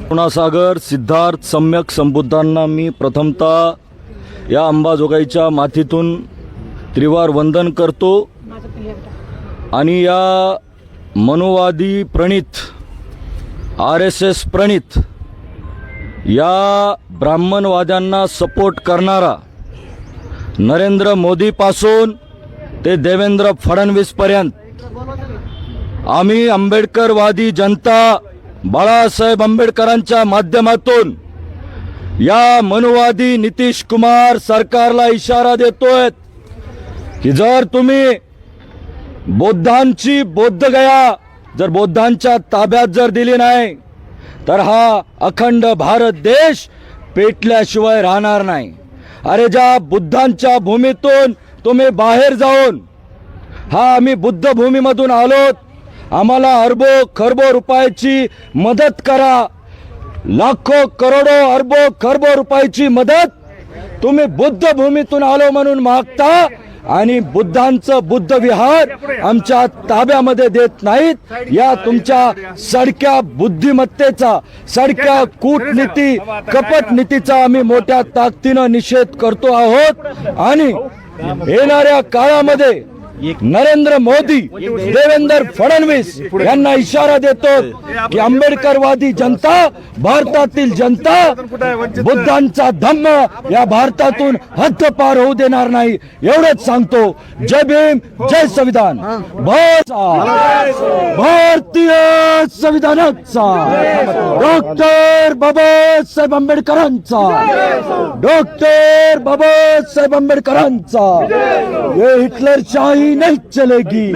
पुणासागर सिद्धार्थ सम्यक संबुद्धांना मी प्रथमतः या अंबाजोगाईच्या मातीतून त्रिवार वंदन करतो. आणि या मनोवादी प्रणित आर एस एस प्रणित या ब्राह्मणवाद्यांना सपोर्ट करणारा नरेंद्र मोदीपासून ते देवेंद्र फडणवीसपर्यंत आम्ही आंबेडकरवादी जनता बाळासाहेब आंबेडकरांच्या माध्यमातून या मनुवादी नितीश कुमार सरकारला इशारा देतोय की जर तुम्ही बौद्धांची बौद्धगया जर बौद्धांच्या ताब्यात जर दिली नाही तर हा अखंड भारत देश पेटल्याशिवाय राहणार नाही. अरे ज्या बुद्धांच्या भूमीतून तुम्ही बाहेर जाऊन हा आम्ही बुद्ध भूमीमधून आलोत आम्हाला अरबो खरबो रुपयाची मदत करा. लाखो करोडो अरबो खरबो रुपयाची मदत तुम्ही बुद्ध भूमीतून आलो म्हणून मागता आणि बुद्धांचं बुद्ध विहार आमच्या ताब्यामध्ये देत नाहीत. या तुमच्या सडक्या बुद्धिमत्तेचा सडक्या कूटनीती कपट नीतीचा आम्ही मोठ्या ताकदीनं निषेध करतो आहोत. आणि येणाऱ्या काळामध्ये नरेंद्र मोदी देवेंद्र फडणवीस यांना इशारा देतो की आंबेडकरवादी जनता भारतातील जनता बुद्धांचा धम्म या भारतातून हद्दपार होऊ देणार नाही. एवढंच सांगतो. जय भीम जय संविधान. भारतीय संविधानाचा. डॉक्टर बाबासाहेब आंबेडकरांचा. डॉक्टर बाबासाहेब आंबेडकरांचा. हे हिटलर शाही नहीं चलेगी।